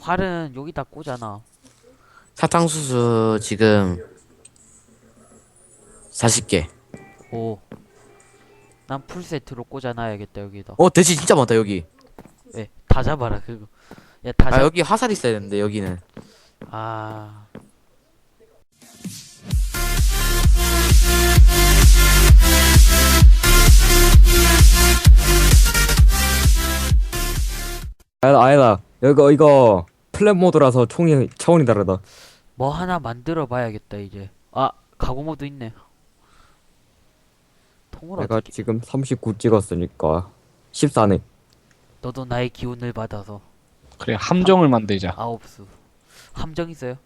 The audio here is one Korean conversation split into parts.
활은 여기다 꽂아놔. 사탕수수 지금 40개. 오. 난 풀세트로 꽂아놔야겠다 여기다. 어, 돼지 진짜 많다, 여기. 예, 다 잡아라 그거. 야, 다 아, 잡. 여기 화살 있어야 되는데, 여기는. 아. 아니다 아니다 이거 이거 플랫 모드라서 총이 차원이 다르다 뭐 하나 만들어 봐야겠다 이제. 아, 가구 모드 있네. 통을 내가 어떻게? 지금 39 찍었으니까 14네 너도 나의 기운을 받아서 그래 함정을 만들자. 아홉 수. 함정 있어요?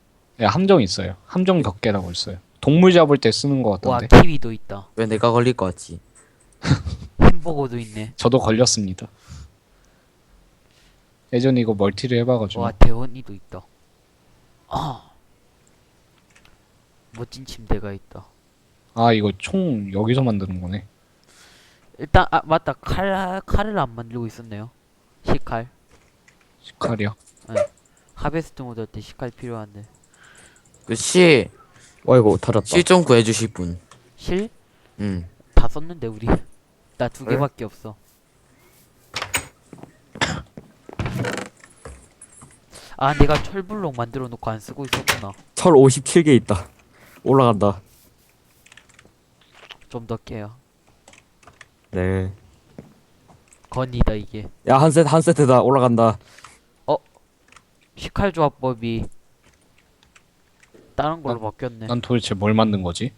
예, 함정 있어요. 함정 격계라고 있어요. 동물 잡을 때 쓰는 것 와, 같던데. 키위도 있다. 왜 내가 걸릴 것 같지? 햄버거도 있네. 저도 걸렸습니다. 예전에 이거 멀티를 해봐가지고 와, 대원이도 있다. 아. 멋진 침대가 있다. 아 이거 총 여기서 만드는 거네. 일단 아 맞다 칼 칼을 안 만들고 있었네요. 시칼 시칼이요. 하베스트 모드 할때 시칼 필요한데 그 시, 어이구 터졌다 시좀 구해주실 분. 실다 응. 썼는데 우리 나두 그래? 개밖에 없어. 아 내가 철블록 만들어 놓고 안 쓰고 있었구나. 철 57개 있다 올라간다 좀더 깨요. 네야한 건이다 이게. 세트 한 세트다 올라간다 시칼 조합법이 다른 걸로 바뀌었네. 난 도대체 뭘 만든 거지?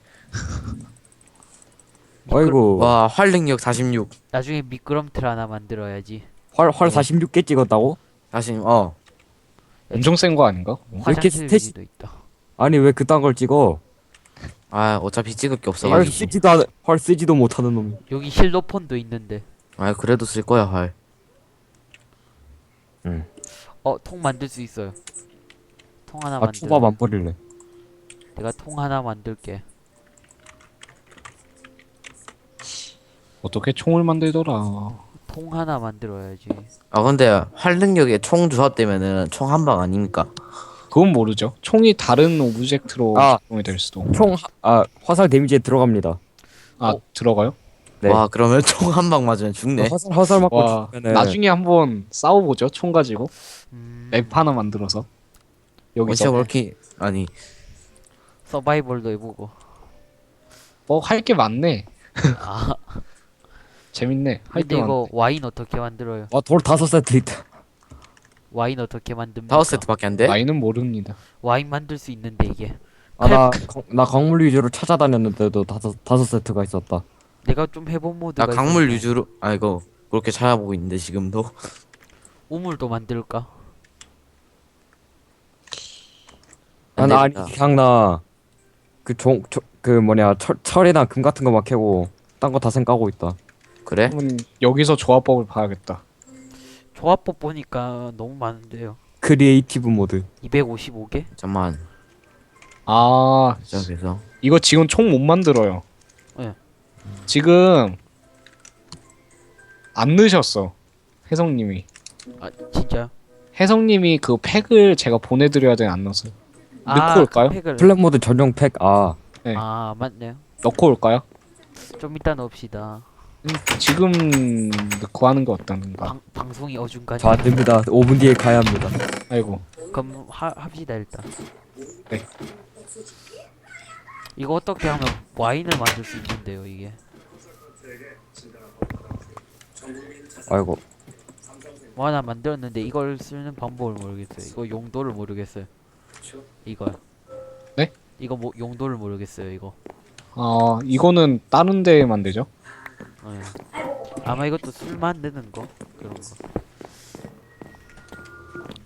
어이구 와, 활 능력 46. 나중에 미끄럼틀 하나 만들어야지. 활, 활 46개 찍었다고? 40, 어. 엄청 센 거 아닌가? 화장실 스탯이- 있다. 아니 왜 그딴 걸 찍어 아, 어차피 찍을 게 활 없어가지고. 쓰지도 않, 활 쓰지도 못하는 놈이 여기 실로폰도 있는데. 아, 그래도 쓸 거야, 활. 어, 통 만들 수 있어요. 통 하나 아 만들. 초밥 안 버릴래 내가 통 하나 만들게. 어떻게 총을 만들더라. 통 하나 만들어야지. 아, 근데 활 능력에 총 조합되면은 총 한 방 아닙니까? 그건 모르죠. 총이 다른 오브젝트로 아. 작동이 될 수도. 총아 화살 데미지에 들어갑니다 아 어? 들어가요? 네. 와, 그러면 총 한 방 맞으면 죽네. 화살 화살 맞고 와 죽으면은 나중에 한번 싸워보죠. 총 가지고 음, 맵 하나 만들어서 원체 여기서 그렇게, 아니, 서바이벌도 해보고. 뭐 할 게 많네. 아, 재밌네. 근데 많네. 이거 와인 어떻게 만들어요? 와돌 다섯 세트 있다 와인 어떻게 만듭니까? 다섯 세트밖에 안 돼? 나이는 모릅니다. 와인 만들 수 있는데 이게. 아나 나 광물 위주로 찾아다녔는데도 다섯 다섯 세트가 있었다 내가 좀 해본 모드가 나 강물 있었네. 위주로, 아, 이거, 그렇게 찾아보고 있는데, 지금도. 우물도 만들까? 안 난 아니 되겠다. 그냥 나 그종그 뭐냐 철 철이나 금 같은 거 막 캐고 딴 거 다 생까고 있다 그래? 여기서 조합법을 봐야겠다. 조합법 보니까 너무 많은데요. 크리에이티브 모드 255개? 잠만. 아 시작해서. 이거 지금 총 못 만들어요. 네. 지금 안 넣으셨어. 혜성님이. 아, 진짜요? 혜성님이 그 팩을 제가 보내드려야 되는 안 넣었어요. 넣고 올까요? 그 팩을. 플랫 모드 전용 팩 아 네. 아, 맞네요. 넣고 올까요? 좀 이따 넣읍시다. 음, 지금 넣고 하는 게 어떤가? 방, 방송이 어중간해. 저 안 됩니다 5분 뒤에 가야 합니다 아이고. 그럼 하, 합시다 일단. 네. 이거 어떻게 하면 와인을 만들 수 있는데요 이게. 아이고 뭐 하나 만들었는데 이걸 쓰는 방법을 모르겠어요. 이거 용도를 모르겠어요. 이걸. 네? 이거 뭐 용도를 모르겠어요 이거. 아 이거는 다른 데 만들죠? 네. 아마 이것도 술 만드는 거 그런 거.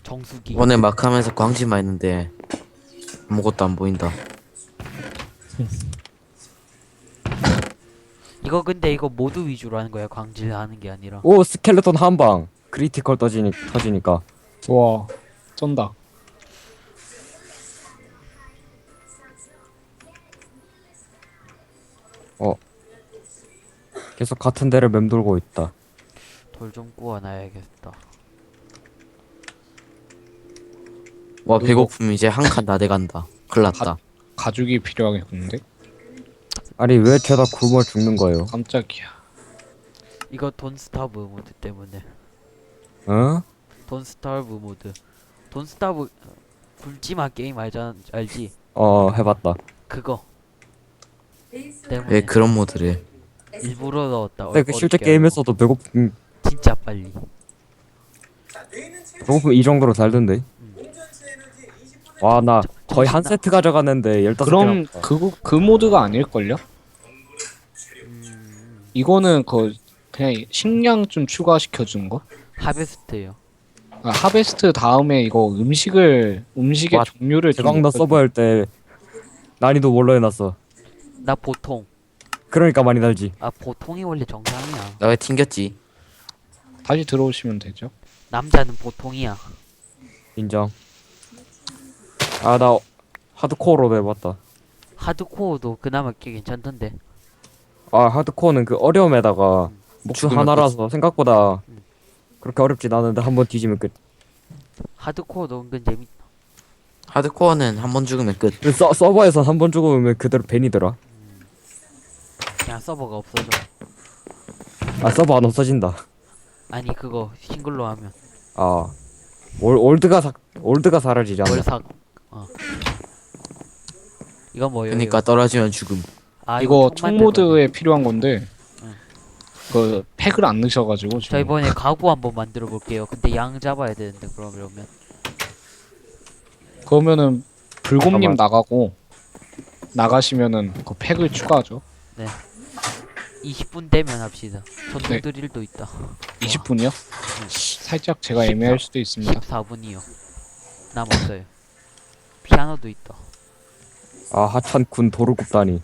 정수기. 오늘 막 하면서 광지만 했는데, 아무것도 안 보인다. 이거 근데 이거 모드 위주로 하는 거야 광질하는 게 아니라. 오 스켈레톤 한방 크리티컬 터지니, 터지니까 와 쩐다. 계속 같은 데를 맴돌고 있다 돌 좀 구워놔야겠다. 와 배고픔 이제 한칸다 돼간다. 큰일났다. 가죽이 필요하겠는데? 아니 왜 죄다 굶어 죽는 거예요? 깜짝이야. 이거 돈 스타브 모드 때문에. 어? 돈 스타브 모드. 돈 스타브 굶지마 게임 알잖아 알지? 어 해봤다. 그거 때문에 왜 그런 모드를? 일부러 넣었다. 근데 그 실제 어렵게 게임에서도 배고픔 하려고. 진짜 빨리. 배고픔 이 정도로 살던데. 와 나 거의 한 세트 가져갔는데 열다섯 그럼 개나 그, 그 모드가 아닐걸요? 음, 이거는 그 그냥 식량 좀 추가시켜 준 거? 하베스트예요. 아, 하베스트 다음에 이거 음식을 음식의 와, 종류를 좀 대박나 높여- 서버 할 때 난이도 뭘로 해놨어. 나 보통. 그러니까 많이 달지. 아 보통이 원래 정상이야. 나 왜 튕겼지? 다시 들어오시면 되죠. 남자는 보통이야. 인정. 아 나 하드코어로도 해봤다. 하드코어도 그나마 꽤 괜찮던데. 아 하드코어는 그 어려움에다가 목숨 죽으면 하나라서 생각보다 음. 그렇게 어렵진 않은데 한 번 뒤지면 끝. 하드코어도 은근 재밌. 하드코어는 한 번 죽으면 끝. 그 서, 서버에서 한 번 죽으면 그대로 벤이더라. 그냥 서버가 없어져. 아 서버 안 없어진다. 아니 그거 싱글로 하면 아 올, 올드가 사, 올드가 사라지지 않나? 월삭. 어. 이거 뭐예요? 그러니까 떨어지면 죽음. 아, 이거 총총 만들 모드에 필요한 건데 응. 그 팩을 안 넣으셔가지고 저 지금 이번에 가구 한번 만들어 볼게요. 근데 양 잡아야 되는데 그러면 그러면은 불곰님 잠깐만. 나가고 나가시면은 그 팩을 추가하죠. 20분 되면 합시다. 전동 네. 드릴도 있다. 20분이요? 살짝 제가 애매할 수도 있습니다. 14분이요. 남았어요. 피아노도 있다. 아 하천군 도루 굽다니.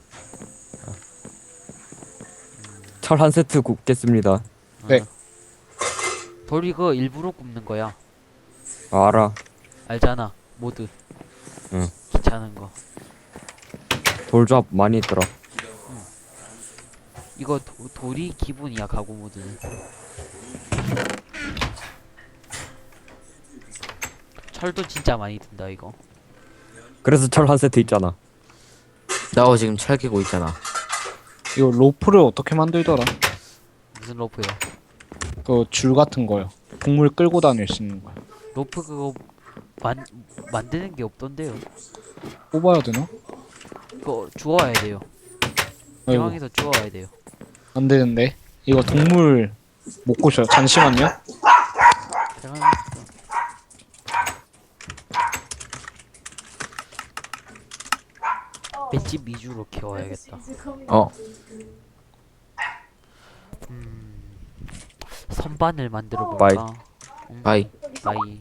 철 한 세트 굽겠습니다. 네. 어. 돌이 그 일부러 굽는 거야. 아, 알아. 알잖아. 모드. 응. 귀찮은 거. 돌조합 많이 있더라. 이거 도, 돌이 기본이야 가구 모드는. 철도 진짜 많이 든다 이거. 그래서 철 한 세트 있잖아. 나도 지금 철 깨고 있잖아. 이거 로프를 어떻게 만들더라? 무슨 로프요? 그 줄 같은 거요. 동물 끌고 다닐 수 있는 거요. 로프 그거 만 만드는 게 없던데요. 뽑아야 되나? 그거 주워야 돼요. 아이고, 대왕에서 주워야 돼요. 안 되는데. 이거 동물 못 고셔요. 잠시만요. 맷집 위주로 키워야겠다. 어, 음, 선반을 만들어 바이. 볼까? 음, 바이. 바이.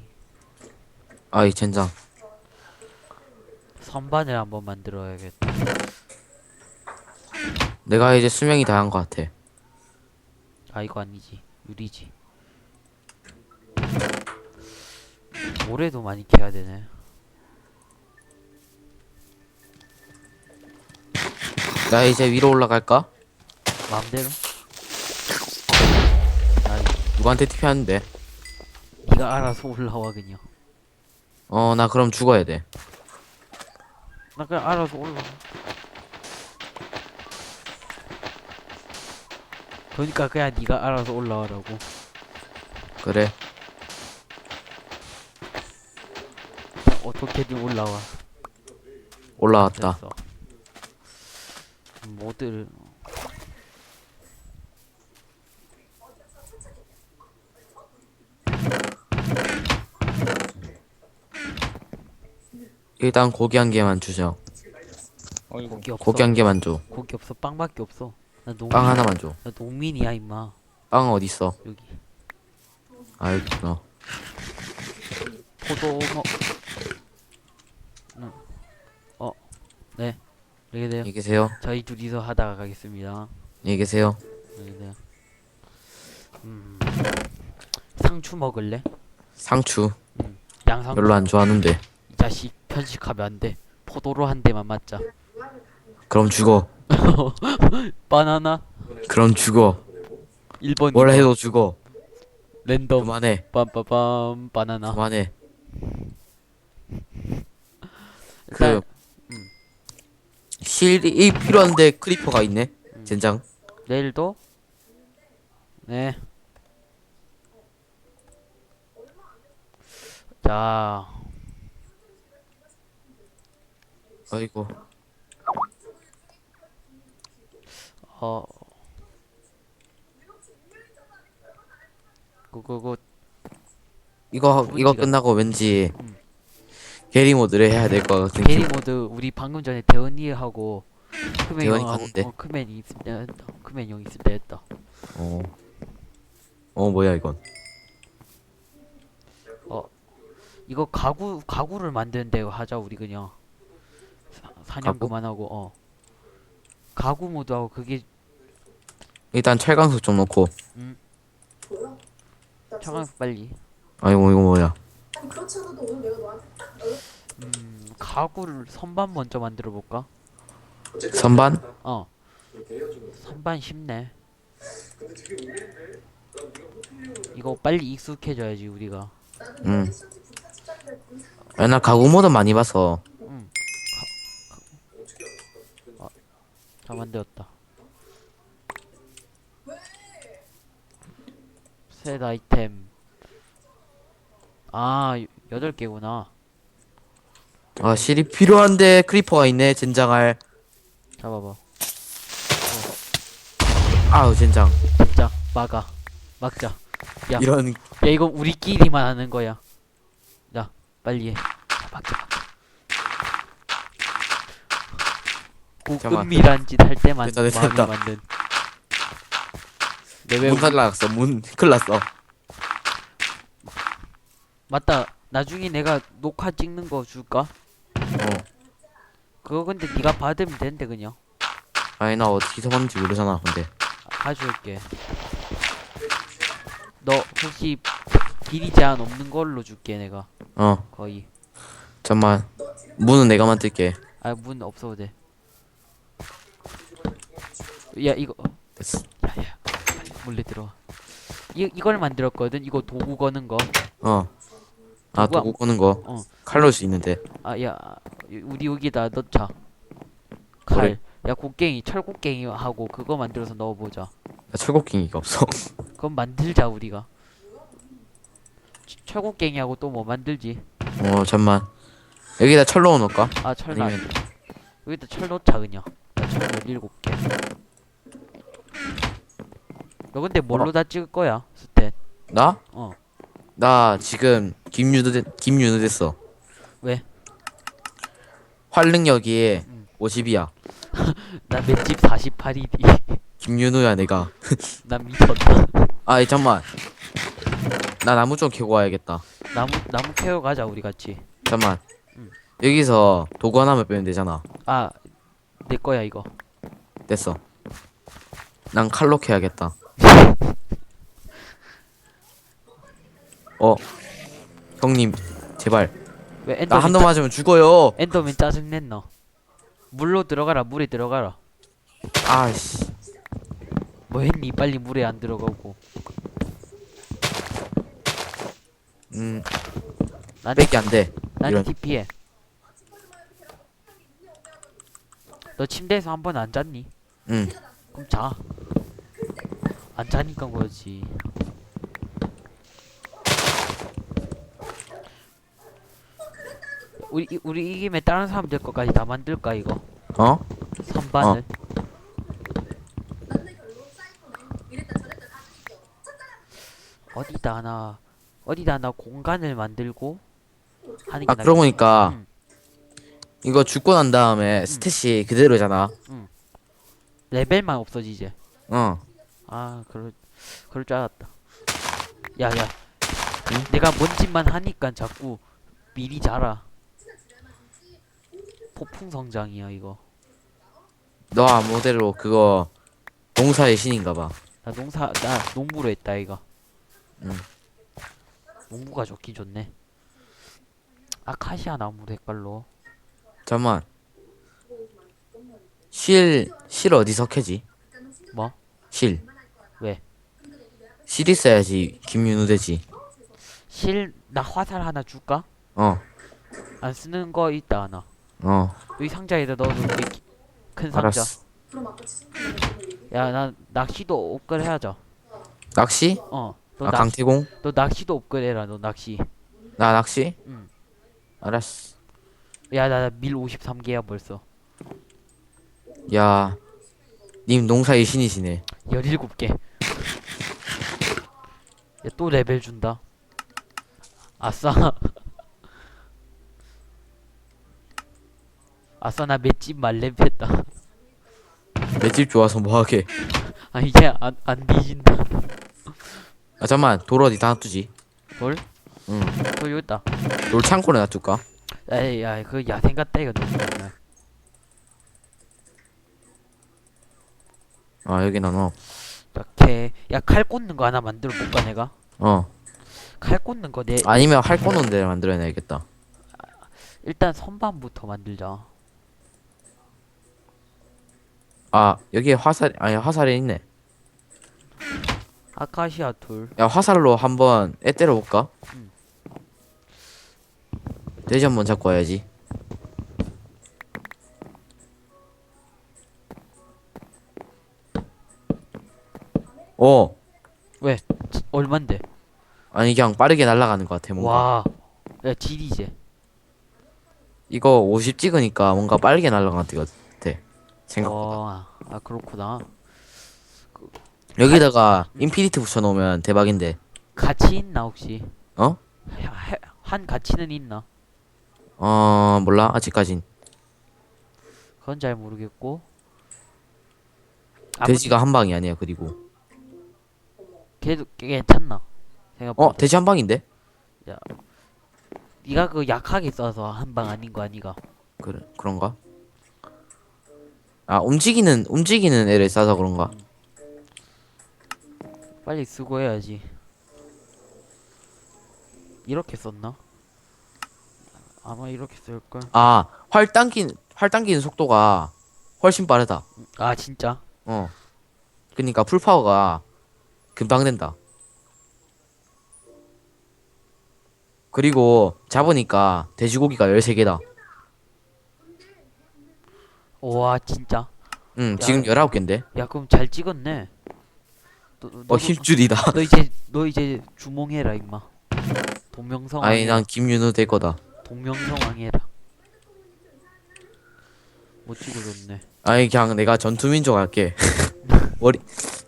아이 젠장. 선반을 한번 만들어야겠다. 내가 이제 수명이 다한 것 같아. 아 이거 아니지 유리지. 모래도 많이 캐야 되네. 나 이제 위로 올라갈까? 마음대로. 아니 누구한테 TP하는데? 네가 알아서 올라와 그냥. 어, 나 그럼 죽어야 돼. 나 그냥 알아서 올라. 그러니까 그냥 네가 알아서 올라와라고. 그래. 어떻게든 올라와. 올라왔다. 됐어. 모드를 일단 고기 한 개만 주죠. 어이구. 고기 없어. 고기 한 개만 줘. 고기 없어. 빵밖에 없어. 나 농민. 빵 하나만 줘. 나 농민이야 임마. 빵 어디 있어? 여기 아 여기 있구나. 포도 뭐. 응. 어. 네. 이렇게 돼요. 안녕히 계세요. 저희 둘이서 하다가 가겠습니다. 안녕히 계세요. 네, 네. 음. 상추 먹을래? 상추 양상추. 별로 안 좋아하는데. 이 자식 편식하면 안 돼. 포도로 한 대만 맞자. 그럼 죽어. 바나나 그럼 죽어. 1번 뭘 해도 죽어. 랜덤 그만해. 빰빠빰 바나나 그만해. 일단 그 실이 필요한데 크리퍼가 있네. 젠장. 내일도 네. 자, 아이고. 어, 그그그 이거 이거 문제가- 끝나고 왠지 음. 게리 모드를 해야 될 것 같은 게리. 모드 우리 방금 전에 대원이하고 크맨 대원이 형하고 갔는데? 어, 크맨 있을 때 했다. 크맨 형 있을 때 했다. 어. 어 뭐야 이건? 이거 가구 가구를 만드는데 하자 우리 그냥 사, 사냥 가구? 그만하고 어 가구 모드하고 그게 일단 철강석 좀 놓고. 차강 빨리 아이고 이거 뭐야? 음 가구를 선반 먼저 만들어 볼까? 선반? 어 선반 쉽네 이거 빨리 익숙해져야지 우리가 응. 아, 나 가구 모드 많이 봐서. 음. 가, 가, 아, 잘 만들었다 셋 아이템 아 여- 여덟 개구나 아 실이 필요한데 크리퍼가 있네. 젠장할. 잡아봐 아우 젠장. 진짜 막아 막자 야. 이런 야 이거 우리끼리만 하는 거야 야 빨리 해 자, 막자 막자 꼭 잠깐만. 은밀한 짓 할 때만 됐다, 됐다, 마음이 됐다. 만든 내왜 문 날라갔어. 문 큰일 났어. 맞다 나중에 내가 녹화 찍는 거 줄까? 어. 그거 근데 네가 받으면 된대 그냥 아니 나 어디서 봤는지 모르잖아. 근데 아, 가져올게 너 혹시 길이 제한 없는 걸로 줄게 내가 어 거의 잠만. 문은 내가 만들게. 아 문 없어도 돼 야 이거. 야야 빨리 몰래 들어와 이, 이걸 만들었거든 이거 도구 거는 어. 아 도구가- 도구 꺼는 거. 어. 칼로 수 있는데. 거아야 우리 여기다 넣자 칼 그래. 야 곡괭이 철곡괭이 하고 그거 만들어서 넣어보자 나 철곡킹이가 없어. 그럼 만들자 우리가 철곡괭이하고 또 뭐 만들지 어 잠만. 여기다 철 넣어 놓을까? 아 철 나 아니면 여기다 철 넣자 그냥 철 일곱 개 너 근데 뭘로 다 찍을 거야 스탯 나? 어 나 지금 김윤우 돼, 김윤우 됐어. 왜? 활능력이 음. 50이야. 나 맷집 48이디 김윤우야 내가. 나 미쳤다 아 이 잠만. 나 나무 좀 캐고 와야겠다. 나무 나무 캐러 가자 우리 같이 잠만. 음. 여기서 도구 하나만 빼면 되잖아. 아 내 거야 이거 됐어. 난 칼로 캐야겠다. 어. 형님 제발. 왜나 엔더맨 한대 맞으면 죽어요. 짜, 엔더맨 짜증낸 너 물로 들어가라 물에 들어가라 아씨. 뭐 했니 빨리 물에 안 들어가고 음. 나한테 뺏기 안 돼. 나한테 이런. TP해 너 침대에서 한 번 안 잤니? 응. 그럼 자. 안 자니까 그러지. 우리 이- 우리 이김에 다른 사람들 것까지 다 만들까 이거? 어? 선반을. 어 디다 하나 어디다 하나 공간을 만들고 하는 게아 낫- 그러고 보니까 응. 이거 죽고 난 다음에 스탯이 그대로잖아. 레벨만 없어지지. 어. 아 그럴 그럴 줄 알았다. 야야, 내가 뭔 짓만 하니까 자꾸 미리 자라. 폭풍 성장이야 이거. 너 아무대로 그거 농사의 신인가봐. 나 농사 나 농부로 했다 이거. 응. 농부가 좋긴 좋네. 아카시아 나무로 헷갈러. 잠만. 실, 실 어디서 캐지? 뭐? 실. 왜? 실 있어야지 김윤우 되지. 실 나 화살 하나 줄까? 어. 안 쓰는 거 있다 하나. 어 여기 상자에다 넣어놓을게 기- 큰 상자 알았어 그럼 아까 지성이 야나 낚시도 업글 해야죠 낚시? 어 너 아 강태공? 너 낚시도 업글 해라 너 낚시 나 낚시? 응. 알았어 야나 밀 53개야 벌써 야님 농사의 신이시네 17개 야또 레벨 준다. 아싸. 아싸 나 맷집 말렙 했다. 맷집 좋아서 뭐하게? 아 이제 안, 안 뒤진다. 아 잠만. 돌 어디 다 놔두지? 뭘? 응. 또 여기 있다. 돌 창고에 놔둘까? 에이 야그 야생 같다 이거. 너무 맨날 아 여기 나눠 이렇게 야 칼 꽂는 거 하나 만들어 볼까 내가? 어 칼 꽂는 거 내 아니면 할 거는 데 만들어내야겠다 일단 선반부터 만들자 아 여기에 화살 아니 화살이 있네 아카시아 돌 야 화살로 한번 애 때려볼까? 응. 돼지 한번 잡고 와야지 어 얼만데? 아니 그냥 빠르게 날아가는 것 같아 뭔가 와. 야 딜이제 이거 50 찍으니까 뭔가 빠르게 날아가는 것 같아 생각보다 와. 아 그렇구나 여기다가 인피니트 붙여놓으면 대박인데 가치 있나 혹시? 어? 한 가치는 있나? 어 몰라 아직까진 그건 잘 모르겠고 돼지가 한 방이 아니야 그리고 걔도 꽤 괜찮나? 생각보다 어 돼지 한 방인데? 네가 그 약하게 써서 한 방 아닌 거 아니가? 그래 그런가? 아 움직이는 움직이는 애를 싸서 그런가? 빨리 쓰고 해야지 이렇게 썼나? 아마 이렇게 쓸걸 아 활 당긴 활 당기는 속도가 훨씬 빠르다. 아 진짜? 어. 그니까 풀 파워가 금방 된다. 그리고 잡으니까 돼지고기가 13개다. 와 진짜? 응, 지금 19개인데. 야 그럼 잘 찍었네 너, 너, 어, 힘줄이다. 너 이제 너 이제 주몽해라 임마 동명성왕 아니, 난 김윤우 될 거다. 동명성 왕 해라 못 찍어줬네 아니, 그냥 내가 전투민족 할게. 워리,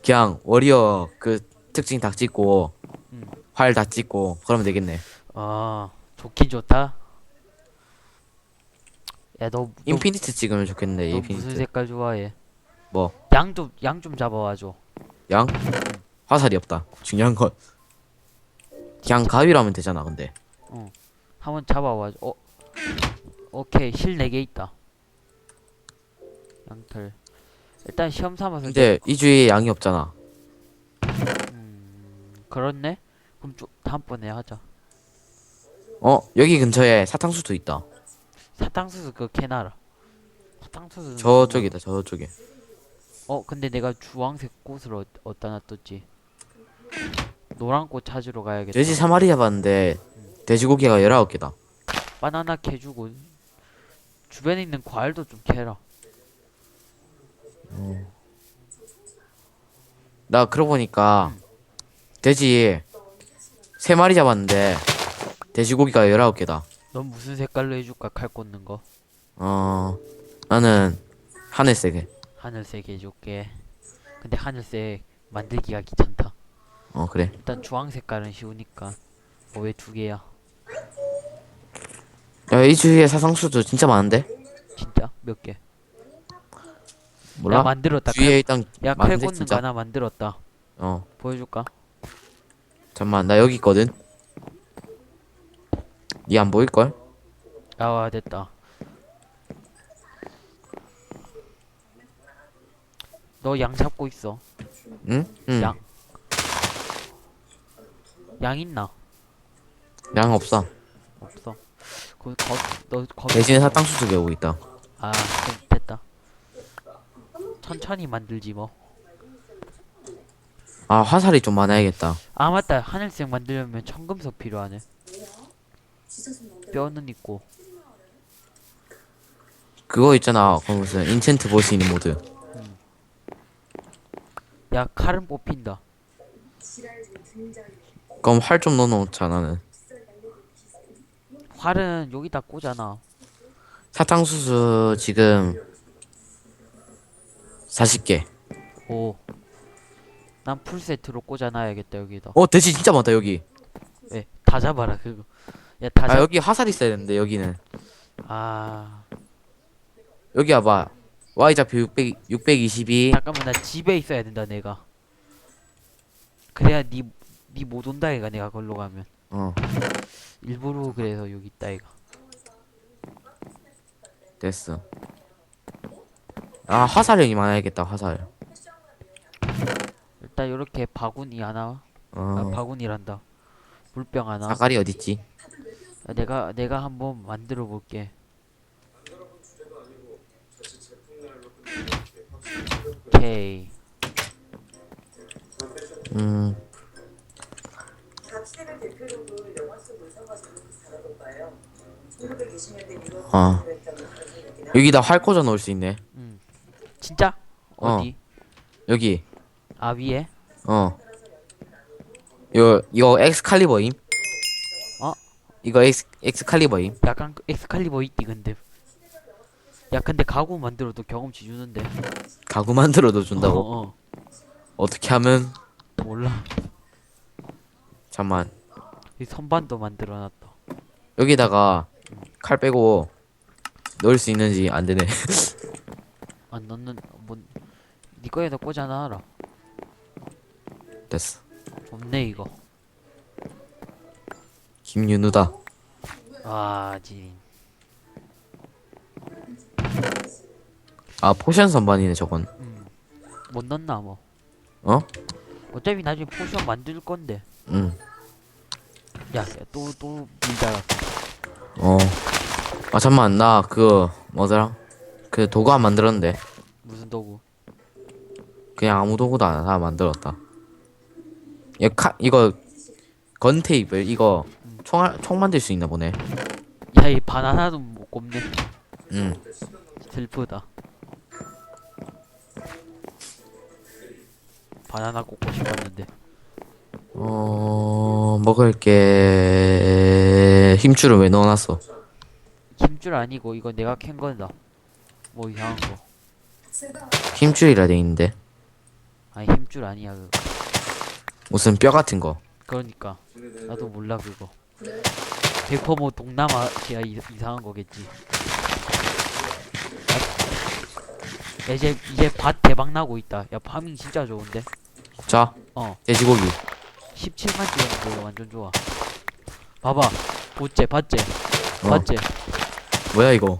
그냥 워리어 그 특징 다 찍고, 음. 활 다 찍고, 그러면 되겠네. 아 좋긴 좋다 야너 너, 인피니트 찍으면 좋겠네, 너 무슨 인피니트. 색깔 좋아해? 뭐? 양 좀 양 좀 잡아와줘 양? 화살이 없다. 중요한 건. 그냥 가위로 하면 되잖아, 근데. 한번 잡아와줘 어? 오케이 실 4개 있다 양털 일단 시험 삼아서 근데 이 주에 양이 없잖아. 음, 그렇네 그럼 좀 다음번에 하자 어, 여기 근처에 사탕수도 있다. 사탕수수 그거 캐놔라 사탕수수 저쪽이다, 저쪽에. 어 근데 내가 주황색 꽃을 어, 어디다 놔뒀지 노란 꽃 찾으러 가야겠다 돼지 3마리 잡았는데, 돼지고기가 19개다. 바나나 캐주고 주변에 있는 과일도 좀 캐라 나 그러고 보니까, 돼지 3마리 잡았는데, 돼지고기가 19개다. 넌 무슨 색깔로 해줄까 칼 꽂는 거 어, 나는 하늘색에. 하늘색 해줄게 근데 하늘색 만들기가 귀찮다 어, 그래. 일단 주황 색깔은 쉬우니까 어, 왜 두 개야 야, 이 주위에 사탕수도 진짜 많은데? 진짜 몇 개? 야 몰라? 만들었다 주위에 일단, 칼, 야, 칼 많은데, 꽂는 진짜? 하나 만들었다 어, 보여줄까? 잠만, 나 여기 있거든? 니 안 보일 걸? 아 됐다 너 양 잡고 있어 응? 응. 양. 양 있나? 양 없어. 없어 거기 거, 너 거기 대신에 사탕수수 배우고 있다. 아 천천히 만들지 뭐 아, 화살이 좀 많아야겠다. 아 맞다 하늘색 만들려면 청금석 필요하네 뼈는 있고 그거 있잖아. 그 무슨 인챈트 볼수 있는 모드. 야 칼은 뽑힌다 그럼 활 좀 넣어놓자 나는. 활은 여기다 꽂아놔 사탕수수 지금 40개. 오 난 풀세트로 꽂아놔야겠다 여기다 어 돼지 진짜 많다 여기. 예, 다 잡아라 그거 야 다 아 잡... 여기 화살 있어야 되는데 여기는. 아 여기 와봐. Y 좌표 600 622. 잠깐만 나 집에 있어야 된다 내가 그래야 니니 못 온다 얘가 내가 걸로 가면 어 일부러 그래서 여기 있다 얘가 됐어. 아 화살이 많아야겠다 화살. 일단 요렇게 바구니 하나 아, 어 바구니란다 물병 하나 사가리 어딨지? 아, 내가 내가 한번 만들어 볼게 오케이 음 갑시대가 대표적으로 영화 속 의상가지고 살아본 거예요. 1920년대 미국 아. 얘기나 여기다 활 꽂아 놓을 수 있네. 진짜 어. 어디 여기 아 위에 어. 이거 이거 엑스칼리버임? 어? 이거 엑스 엑스칼리버임? 약간 그 엑스칼리버 있디 근데 야 근데 가구 만들어도 경험치 주는데 가구 만들어도 준다고? 어, 어. 어떻게 하면 몰라 잠만 이 선반도 만들어놨다 여기다가 칼 빼고 넣을 수 있는지 안 되네. 안 넣는 뭔니 거에다 꽂아 놔라 됐어. 없네 이거 김윤우다. 아 지린 아 포션 선반이네 저건. 못 넣나 뭐 어? 어차피 나중에 포션 만들 건데 응. 야 또 또 밀다가 어. 아 잠만 나 그거 뭐더라? 그 도구 안 만들었는데 무슨 도구 그냥 아무 도구도 안 다 만들었다. 이거 카 이거 건 테이블 이거 총, 총 만들 수 있나 보네. 야 이 바나나도 못 꼽네 응. 슬프다 바나나 꽂고 싶었는데 어 먹을 게 힘줄을 왜 넣어놨어? 힘줄 아니고 이거 내가 캔 거다 뭐 이상한 거. 힘줄이라 돼 있는데. 아니 힘줄 아니야 그거. 무슨 뼈 같은 거. 그러니까. 나도 몰라 그거. 100%뭐 동남아시아 이, 이상한 거겠지. 야, 이제 이제 밭 대박 나고 있다. 야 파밍 진짜 좋은데? 자 어. 돼지고기. 17만 찍었는 거 완전 좋아. 봐봐. 보째 봤째? 어. 봤째? 뭐야 이거?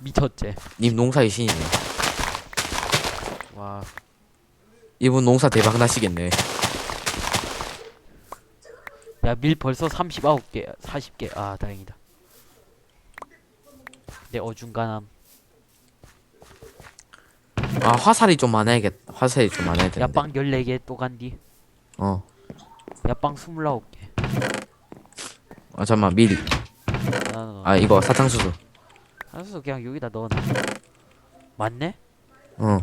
미쳤째 님 농사의 신이네. 와 이분 농사 대박 나시겠네. 야 밀 벌써 39개 40개 아 다행이다 내 어중간함 아 화살이 좀 많아야겠. 화살이 좀 많아야 되는데. 야빵 14개 또 간디 어. 야빵 29개 아 잠만 밀. 나는 아 이거 사탕수수. 알았어 그냥 여기다 넣어놔 맞네? 어.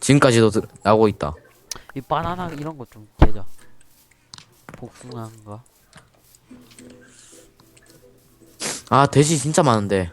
지금까지도 드- 나오고 있다. 이 바나나 이런 거좀 깨자 복숭아인가? 아 돼지 진짜 많은데.